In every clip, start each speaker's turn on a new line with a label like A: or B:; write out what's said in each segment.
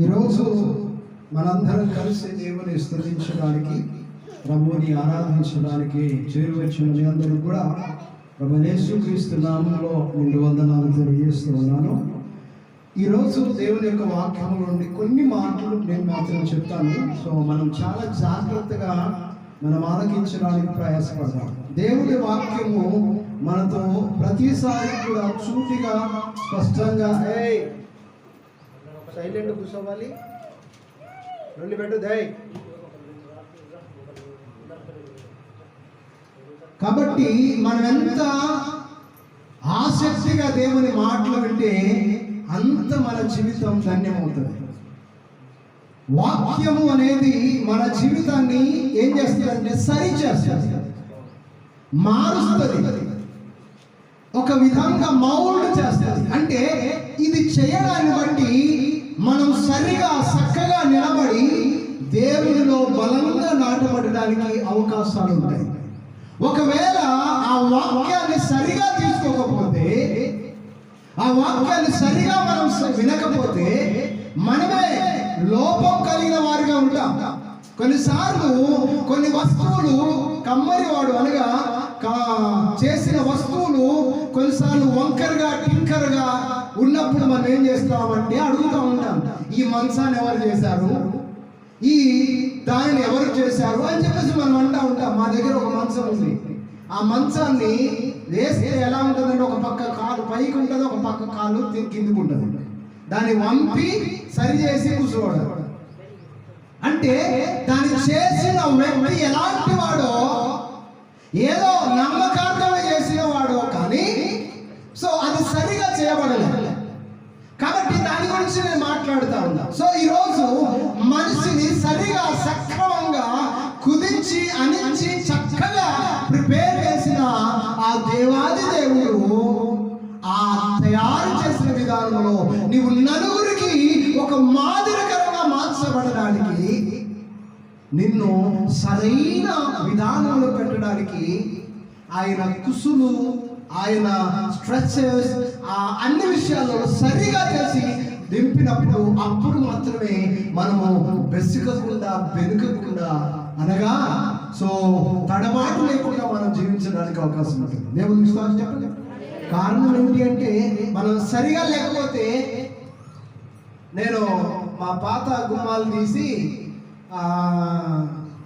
A: ఈరోజు మనందరం కలిసి దేవుని స్థుతించడానికి ప్రభుని ఆరాధించడానికి చేరువచ్చిన మీ అందరూ కూడా ప్రభు యేసుక్రీస్తు నామంలో రెండు వందనాలు తెలియజేస్తూ ఉన్నాను. ఈరోజు దేవుని యొక్క వాక్యం నుండి కొన్ని మాటలు నేను మాత్రం చెప్తాను. సో మనం చాలా జాగ్రత్తగా మనం ఆలకించడానికి ప్రయాసపడదాం. దేవుని వాక్యము మనతో ప్రతిసారి కూడా సూటిగా స్పష్టంగా సైలెంట్ కూర్చోవాలి. నుండి పెట్టు దయ్ కాబట్టి మనం ఎంత ఆసక్తిగా దేవుని మాటలు వింటే అంత మన జీవితం ధన్యమవుతుంది. వాక్యము అనేది మన జీవితాన్ని ఏం చేస్తుందంటే సరి చేస్తుంది. మారుస్తుంది. ఒక విధంగా మౌల్డ్ చేస్తుంది. అంటే ఇది చేయడాన్ని బట్టి బలంగా నాటబడడానికి అవకాశాలు ఉంటాయి. ఒకవేళ ఆ వాక్యాన్ని సరిగా తీసుకోకపోతే ఆ వాక్యాన్ని సరిగా మనం వినకపోతే మనమే లోపం కలిగిన వారిగా ఉంటాం. కొన్నిసార్లు కొన్ని వస్తువులు కమ్మరివాడు అనగా కా- చేసిన వస్తువులు కొన్నిసార్లు వంకరగా టింకరగా ఉన్నప్పుడు మనం ఏం చేస్తామంటే అడుగుతూ ఉంటాం. ఈ మంచాన్ని ఎవరు చేశారు? ఈ దానిని ఎవరు చేశారు అని చెప్పేసి మనం అంటా ఉంటాం. మా దగ్గర ఒక మంచం ఉంది. ఆ మంచాన్ని వేస్తే ఎలా ఉంటుందంటే ఒక పక్క కాలు పైకి ఉంటుంది ఒక పక్క కాలు కిందికి ఉంటుంది. దాన్ని వంపి సరి చేసి కూర్చోవడం అంటే దాన్ని చేసిన వ్యక్తి ఎలాంటి వాడో ఏదో నమ్మకార్థమే చేసిన వాడో కానీ సో అది సరిగా చేయబడలేదు. కాబట్టి దాని గురించి నేను మాట్లాడుతా ఉన్నా. సో ఈరోజు మనిషి ఆ దేవాది దేవుడు ఆ తయారు చేసిన విధానంలో నీవు నలుగురికి ఒక మాదిరికరంగా మార్చబడడానికి నిన్ను సరైన విధానంలో పెట్టడానికి ఆయన కుసులు ఆయన స్ట్రెచెస్ ఆ అన్ని విషయాల్లో సరిగా చేసి దింపినప్పుడు అప్పుడు మాత్రమే మనము బెసుకకుండా బెనుకకుండా అనగా సో తడబాటు లేకుండా మనం జీవించడానికి అవకాశం ఉంటుంది. దేవుని విశ్వాసం చెప్పండి. కారణం ఏంటి అంటే మనం సరిగా లేకపోతే నేను మా పాత గుమ్మాలు తీసి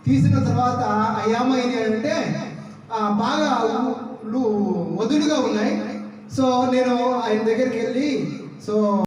A: తీసిన తర్వాత అయ్యామైంది అంటే బాగా వదులుగా ఉన్నాయి. సో నేను ఆయన దగ్గరికి వెళ్ళి సో